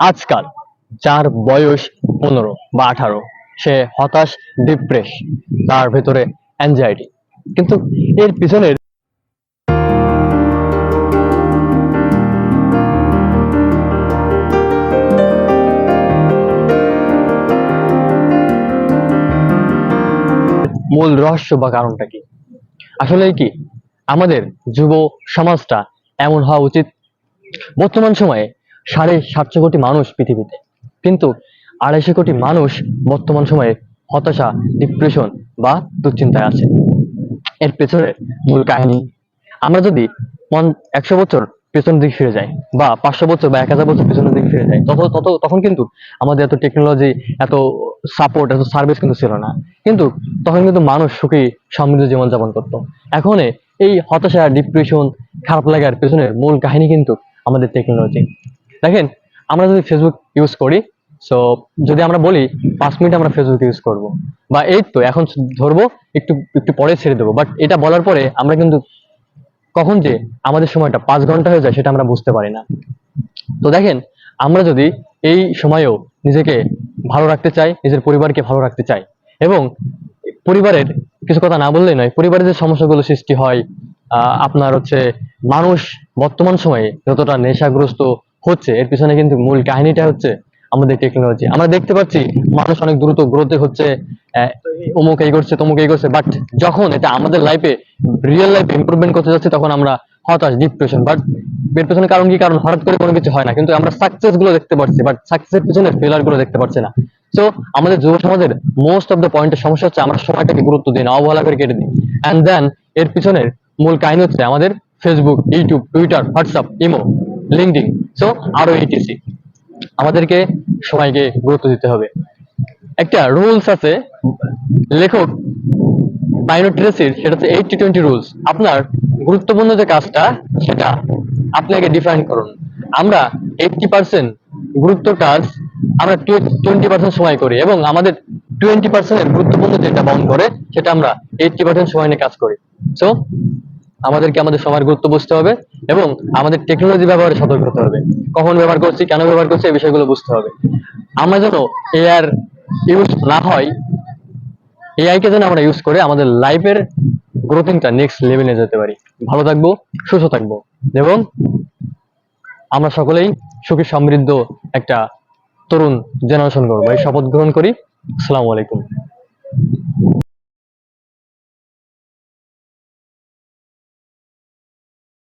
আজকাল যার বয়স পনেরো বা আঠারো, সে হতাশ ডিপ্রেস তার ভেতরে অ্যাংজাইটি কিন্তু এর পিছনের মূল রহস্য বা কারণটা কি? আসলে কি? আমাদের যুব সমাজটা এমন হওয়া উচিত। বর্তমান সময়ে সাড়ে সাতশো কোটি মানুষ পৃথিবীতে। কিন্তু আড়াইশো কোটি মানুষ বর্তমান সময়ে হতাশা ডিপ্রেশন বা দুশ্চিন্তায় আছে। এর পেছনে মূল কাহিনী, আমরা যদি একশো বছর পেছনের দিকে ফিরে যাই বা পাঁচশো বছর বা এক হাজার বছর পেছনের দিকে ফিরে যাই তত তত তখন কিন্তু আমাদের এত টেকনোলজি এত সাপোর্ট এত সার্ভিস কিন্তু ছিল না। কিন্তু তখন কিন্তু মানুষ সুখী, সমৃদ্ধ জীবনযাপন করতো। এখন এই হতাশা ডিপ্রেশন খারাপ লাগার পেছনের মূল কাহিনী কিন্তু আমাদের টেকনোলজি দেখেন, আমরা যদি ফেসবুক ইউজ করি সো যদি আমরা বলি পাঁচ মিনিট আমরা ফেসবুক ইউজ করব, বা এই তো এখন ধরবো, একটু একটু পরে ছেড়ে দেবো বাট এটা বলার পরে আমরা কিন্তু কখন যে আমাদের সময়টা পাঁচ ঘণ্টা হয়ে যায় সেটা আমরা বুঝতে পারি না। তো দেখেন, আমরা যদি এই সময়েও নিজেকে ভালো রাখতে চাই, নিজের পরিবারকে ভালো রাখতে চাই, এবং পরিবারের কিছু কথা না বললেই নয়, পরিবারের যে সমস্যাগুলো সৃষ্টি হয় আপনার হচ্ছে মানুষ বর্তমান সময়ে যতটা নেশাগ্রস্ত হচ্ছে। এর পিছনে কিন্তু মূল কাহিনীটা হচ্ছে আমাদের টেকনোলজি আমরা দেখতে পাচ্ছি মানুষ অনেক দ্রুত গ্রোথে হচ্ছে অমুক এই করছে, তমুক এই করছে বাট যখন এটা আমাদের লাইফে রিয়েল লাইফ ইমপ্রুভমেন্ট করতে যাচ্ছে, তখন আমরা হতাশ ডিপ্রেশন বাট এর পেছনে কারণ কি? কারণ হঠাৎ করে কোনো কিছু হয় না। কিন্তু আমরা সাকসেসগুলো দেখতে পাচ্ছি বাট সাকসেসের পিছনে ফেলারগুলো দেখতে পাচ্ছি না। সো আমাদের যুব সমাজের মোস্ট অফ দ্য পয়েন্টের সমস্যা হচ্ছে আমরা সময়টাকে গুরুত্ব দিই না, অবহেলা করে কেটে দিই। অ্যান্ড দেন এর পিছনের মূল কাহিনী হচ্ছে আমাদের Facebook YouTube Twitter WhatsApp imo LinkedIn so আরও এইটিসি আমাদেরকে সবাইকে গুরুত্ব দিতে হবে। একটা রুলস আছে। লেখক বায়োট্রেসির সেটা হচ্ছে এইটটি টোয়েন্টি রুলস আপনার গুরুত্বপূর্ণ যে কাজটা, সেটা আপনি আগে ডিফাইন করুন। আমরা এইটটি পার্সেন্ট গুরুত্ব কাজ, আমরা টোয়েন্টি পার্সেন্ট সময় করি এবং আমাদের টোয়েন্টি পার্সেন্টের গুরুত্বপূর্ণ যেটা বহন করে, সেটা আমরা এইটটি পার্সেন্ট সময় নিয়ে কাজ করি। সো আমাদেরকে আমাদের সময়ের গুরুত্ব বুঝতে হবে এবং আমাদের টেকনোলজি ব্যবহারে সতর্ক হতে হবে। কখন ব্যবহার করছি, কেন ব্যবহার করছি, এই বিষয়গুলো বুঝতে হবে। আমরা যেন এআর ইউজ না হয় এআই কে যেন আমরা ইউজ করে আমাদের লাইফের গ্রোথিংটা নেক্সট লেভেলে যেতে পারি। ভালো থাকব, সুস্থ থাকব এবং আমরা সকলেই সুখী সমৃদ্ধ একটা তরুণ জেনারেশন করব এই শপথ গ্রহণ করি। আসসালামু আলাইকুম।